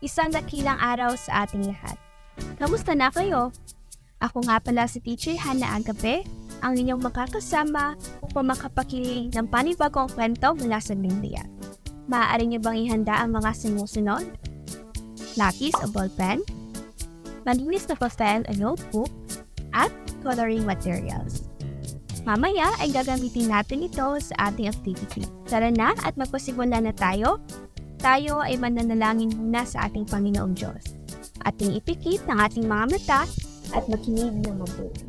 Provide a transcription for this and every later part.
isang dakilang araw sa ating lahat. Kamusta na kayo? Ako nga pala si Teacher Hannah Agape, ang inyong makakasama upang makapakinig ng panibagong kwento mula sa Biblia. Maaari niyo bang ihanda ang mga sumusunod? Lapis o ballpen, malinis na papel o notebook, at coloring materials. Mamaya ay gagamitin natin ito sa ating activity. Tara na at magpasimula na tayo. Tayo ay mananalangin muna sa ating Panginoong Diyos. Ating ipikit ang ating mga mata at makinig ng mabuti.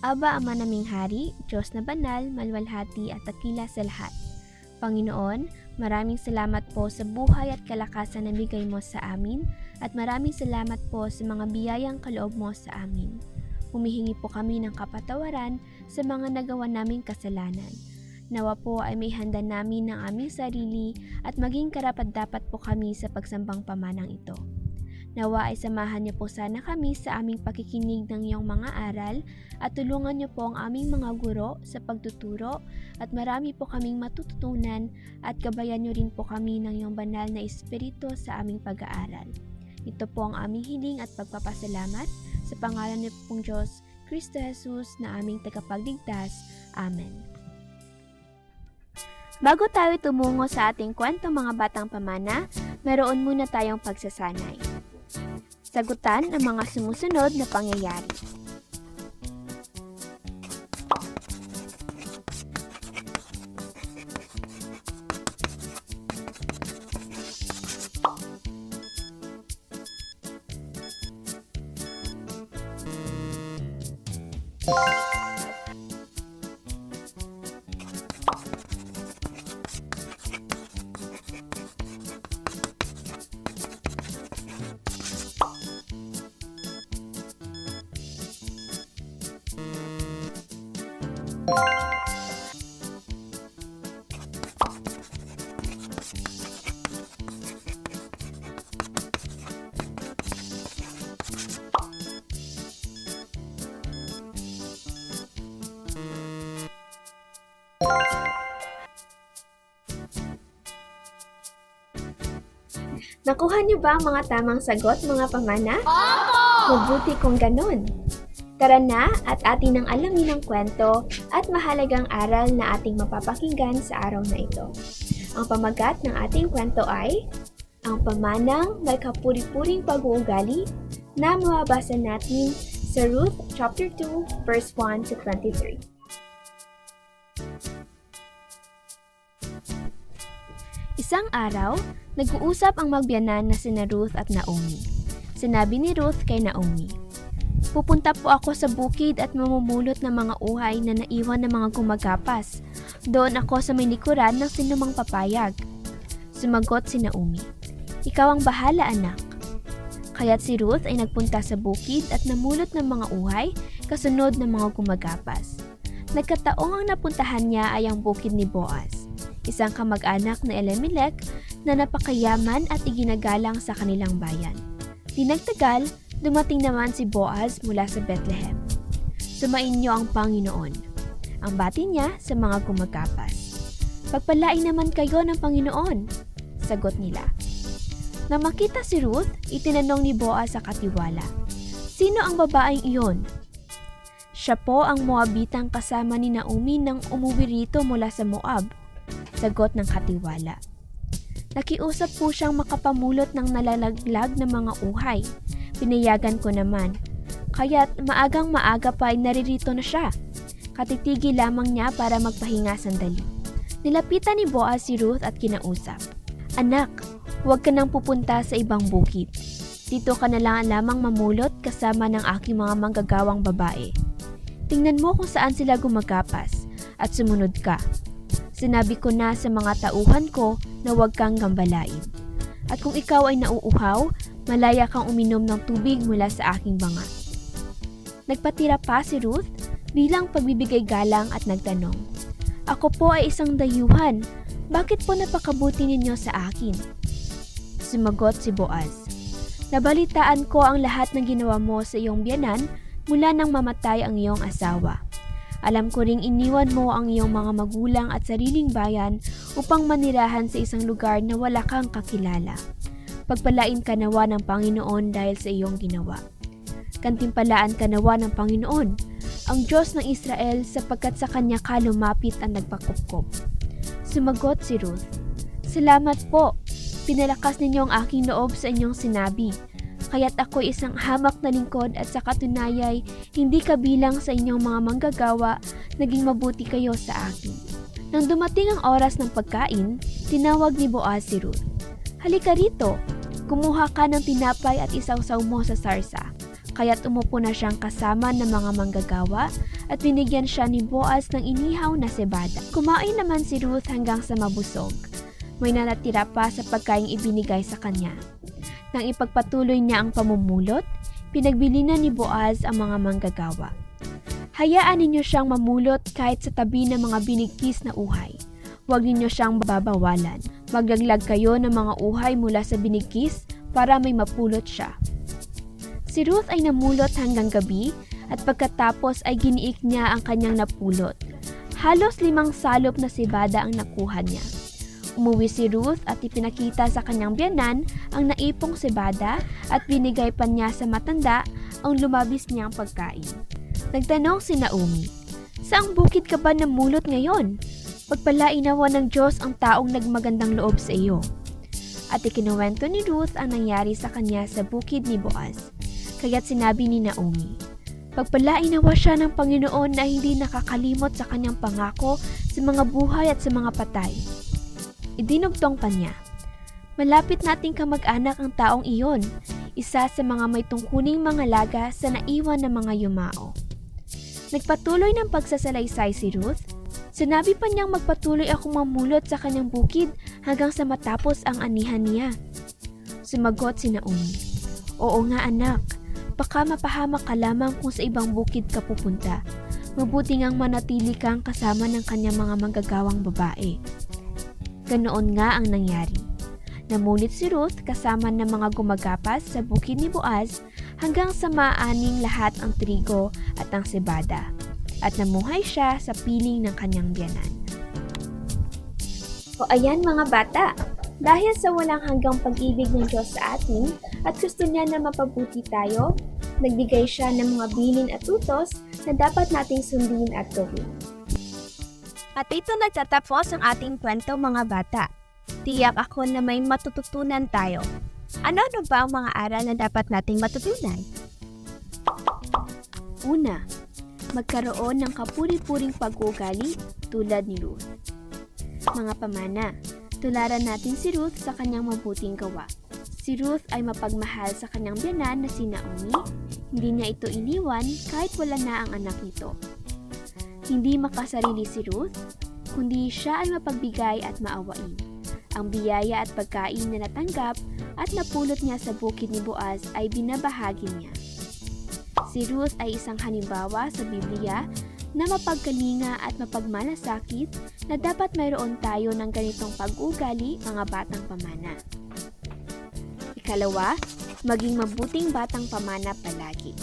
Aba, Ama naming Hari, Diyos na banal, malwalhati at takila sa lahat. Panginoon, maraming salamat po sa buhay at kalakasan na bigay mo sa amin at maraming salamat po sa mga biyayang kaloob mo sa amin. Humihingi po kami ng kapatawaran sa mga nagawa naming kasalanan. Nawa po ay may handa namin ng aming sarili at maging karapat-dapat po kami sa pagsambang pamanang ito. Nawa ay samahan niyo po sana kami sa aming pakikinig ng iyong mga aral at tulungan niyo po ang aming mga guro sa pagtuturo at marami po kaming matututunan at gabayan niyo rin po kami ng iyong banal na espiritu sa aming pag-aaral. Ito po ang aming hiling at pagpapasalamat sa pangalan ni pong Diyos, Kristo Jesus na aming tagapagligtas. Amen. Bago tayo tumungo sa ating kwento mga batang pamana, meron muna tayong pagsasanay. Sagutan ang mga sumusunod na pangyayari. Nakuha niyo ba ang mga tamang sagot mga pamana? Mabuti kung ganun. Tara na at atin ang alamin ang kwento at mahalagang aral na ating mapapakinggan sa araw na ito. Ang pamagat ng ating kwento ay ang pamanang may kapuri-puring pag-uugali na mababasa natin sa Ruth chapter 2 verse 1 to 23. Isang araw, nag-uusap ang magbiyanan na sina Ruth at Naomi. Sinabi ni Ruth kay Naomi, Pupunta po ako sa bukid at mamumulot ng mga uhay na naiwan ng mga gumagapas. Doon ako sa may ng sinumang papayag. Sumagot si Naomi, Ikaw ang bahala anak. Kaya't si Ruth ay nagpunta sa bukid at namulot ng mga uhay kasunod ng mga gumagapas. Nagkataong ang napuntahan niya ay ang bukid ni Boaz, isang kamag-anak na Elimelech na napakayaman at iginagalang sa kanilang bayan. Di nagtagal, dumating naman si Boaz mula sa Bethlehem. Sumain niyo ang Panginoon. Ang bati niya sa mga gumagapas. Pagpalain naman kayo ng Panginoon, sagot nila. Nang makita si Ruth, itinanong ni Boaz sa katiwala, Sino ang babaeng iyon? Siya po ang Moabitang kasama ni Naomi nang umuwi rito mula sa Moab, sagot ng katiwala. Nakiusap po siyang makapamulot ng nalalaglag na mga uhay. Pinayagan ko naman. Kaya't maagang maaga pa ay naririto na siya. Katitigi lamang niya para magpahinga sandali. Nilapitan ni Boaz si Ruth at kinausap. Anak, huwag ka nang pupunta sa ibang bukid. Dito ka na lang lamang mamulot kasama ng aking mga manggagawang babae. Tingnan mo kung saan sila gumagapas at sumunod ka. Sinabi ko na sa mga tauhan ko na huwag kang gambalain. At kung ikaw ay nauuhaw, malaya kang uminom ng tubig mula sa aking banga. Nagpatira pa si Ruth bilang pagbibigay galang at nagtanong, Ako po ay isang dayuhan, bakit po napakabuti ninyo sa akin? Sumagot si Boaz, Nabalitaan ko ang lahat ng ginawa mo sa iyong biyanan mula nang mamatay ang iyong asawa. Alam ko ring iniwan mo ang iyong mga magulang at sariling bayan upang manirahan sa isang lugar na wala kang kakilala. Pagpalain ka nawa ng Panginoon dahil sa iyong ginawa. Kantimpalaan ka nawa ng Panginoon, ang Diyos ng Israel sapagkat sa Kanya ka lumapit ang nagpakupkop. Sumagot si Ruth, Salamat po, pinalakas ninyo ang aking loob sa inyong sinabi. Kaya't ako'y isang hamak na lingkod at sa katunayay, hindi kabilang sa inyong mga manggagawa, naging mabuti kayo sa akin. Nang dumating ang oras ng pagkain, tinawag ni Boaz si Ruth. Halika rito, kumuha ka ng tinapay at isawsaw mo sa sarsa. Kaya't umupo na siyang kasama ng mga manggagawa at binigyan siya ni Boaz ng inihaw na sebada. Kumain naman si Ruth hanggang sa mabusog. May nanatira pa sa pagkaing ibinigay sa kanya. Nang ipagpatuloy niya ang pamumulot, pinagbili na ni Boaz ang mga manggagawa. Hayaan ninyo siyang mamulot kahit sa tabi ng mga binigkis na uhay. Huwag ninyo siyang babawalan. Maglaglag kayo ng mga uhay mula sa binigkis para may mapulot siya. Si Ruth ay namulot hanggang gabi at pagkatapos ay giniik niya ang kanyang napulot. Halos limang salop na sibada ang nakuha niya. Umuwi si Ruth at ipinakita sa kanyang biyanan ang naipong sibada at binigay pa niya sa matanda ang lumabis niyang pagkain. Nagtanong si Naomi, Saang bukid ka ba namulot ngayon? Pagpalain nawa ng Diyos ang taong nagmagandang loob sa iyo. At ikinuwento ni Ruth ang nangyari sa kanya sa bukid ni Boaz. Kaya't sinabi ni Naomi, Pagpalain nawa siya ng Panginoon na hindi nakakalimot sa kanyang pangako sa mga buhay at sa mga patay. Idinugtong pa niya, Malapit nating kamag-anak ang taong iyon, isa sa mga may tungkuning mga laga sa naiwan ng mga yumao. Nagpatuloy ng pagsasalaysay si Ruth. Sinabi pa niyang magpatuloy akong mamulot sa kanyang bukid hanggang sa matapos ang anihan niya. Sumagot si Naomi, Oo nga anak, baka mapahamak ka lamang kung sa ibang bukid ka pupunta. Mabuti ngang manatili kang kasama ng kanyang mga manggagawang babae. Ganoon nga ang nangyari. Namulit si Ruth kasama ng mga gumagapas sa bukid ni Boaz hanggang sa maaning lahat ang trigo at ang sebada. At namuhay siya sa piling ng kanyang biyanan. O ayan mga bata, dahil sa walang hanggang pag-ibig ng Diyos sa atin at gusto niya na mapabuti tayo, nagbigay siya ng mga bilin at utos na dapat nating sundin at gawin. At ito nagtatapos ang ating kwento mga bata. Tiyak ako na may matututunan tayo. Ano-ano ba ang mga aral na dapat nating matutunan? Una, magkaroon ng kapuri-puring pag-uugali tulad ni Ruth. Mga pamana, tularan natin si Ruth sa kanyang mabuting gawa. Si Ruth ay mapagmahal sa kanyang biyanan na si Naomi. Hindi niya ito iniwan kahit wala na ang anak nito. Hindi makasarili si Ruth, kundi siya ay mapagbigay at maawain. Ang biyaya at pagkain na natanggap at napulot niya sa bukid ni Boaz ay binabahagi niya. Si Ruth ay isang halimbawa sa Biblia na mapagkalinga at mapagmalasakit na dapat mayroon tayo ng ganitong pag-ugali mga batang pamana. Ikalawa, maging mabuting batang pamana palagi.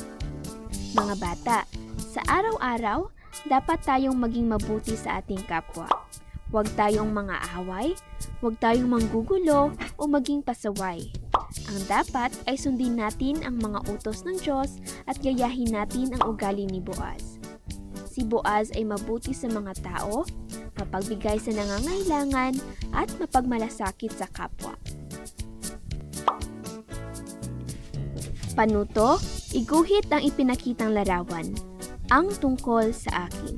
Mga bata, sa araw-araw, dapat tayong maging mabuti sa ating kapwa. Huwag tayong mga away, huwag tayong manggugulo o maging pasaway. Ang dapat ay sundin natin ang mga utos ng Diyos at gayahin natin ang ugali ni Boaz. Si Boaz ay mabuti sa mga tao, mapagbigay sa nangangailangan at mapagmalasakit sa kapwa. Panuto, iguhit ang ipinakitang larawan, ang tungkol sa akin.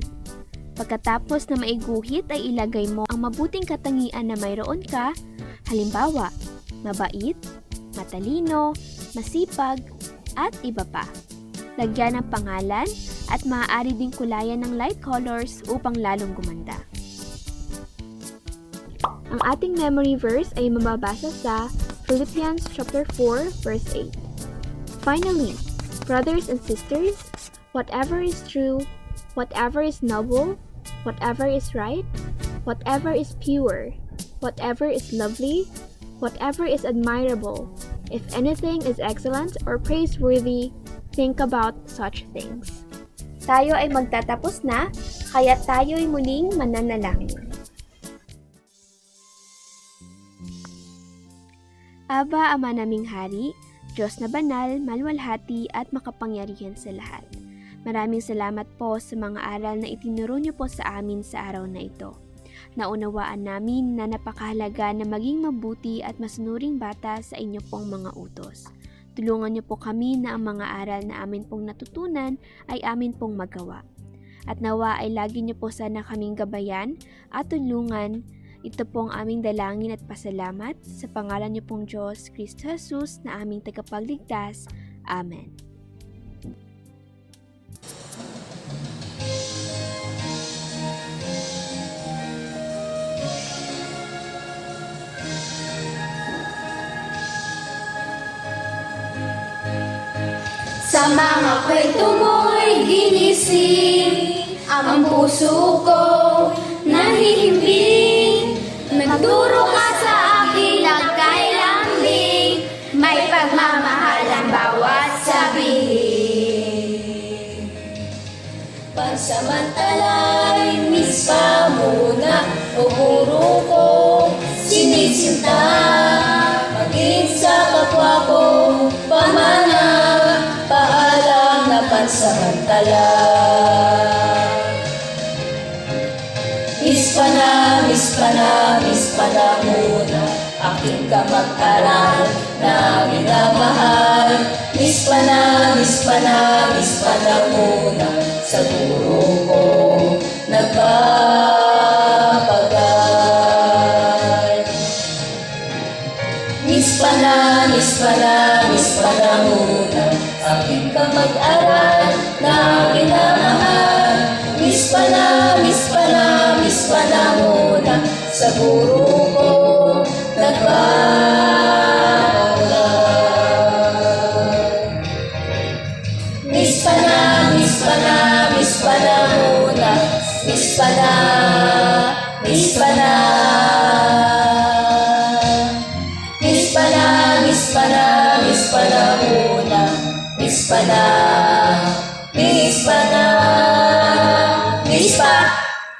Pagkatapos na maiguhit ay ilagay mo ang mabuting katangian na mayroon ka, halimbawa, mabait, matalino, masipag, at iba pa. Lagyan ng pangalan at maaari ding kulayan ng light colors upang lalong gumanda. Ang ating memory verse ay mababasa sa Philippians chapter 4, verse 8. Finally, brothers and sisters, whatever is true, whatever is noble, whatever is right, whatever is pure, whatever is lovely, whatever is admirable, if anything is excellent or praiseworthy, think about such things. Tayo ay magtatapos na, kaya tayo'y muling mananalangin. Aba, Ama naming Hari, Diyos na banal, malwalhati at makapangyarihan sa lahat. Maraming salamat po sa mga aral na itinuro niyo po sa amin sa araw na ito. Naunawaan namin na napakahalaga na maging mabuti at masunuring bata sa inyo pong mga utos. Tulungan niyo po kami na ang mga aral na amin pong natutunan ay amin pong magawa. At nawa ay lagi niyo po sana kaming gabayan at tulungan ito po ang aming dalangin at pasalamat sa pangalan niyo pong Diyos, Kristo Jesus, na aming tagapagligtas. Amen. Sa mga kwento mo'y ginising Ang puso ko nahihimbing. Nagturo ka sa akin ng kailambing May pagmamahal ang bawat sabihin. Pansamantalay, miss pa muna O guro Aking kamag-aral na minamahal Miss pa na, miss pa na, miss pa na muna Sa guro ko. Nagpapagal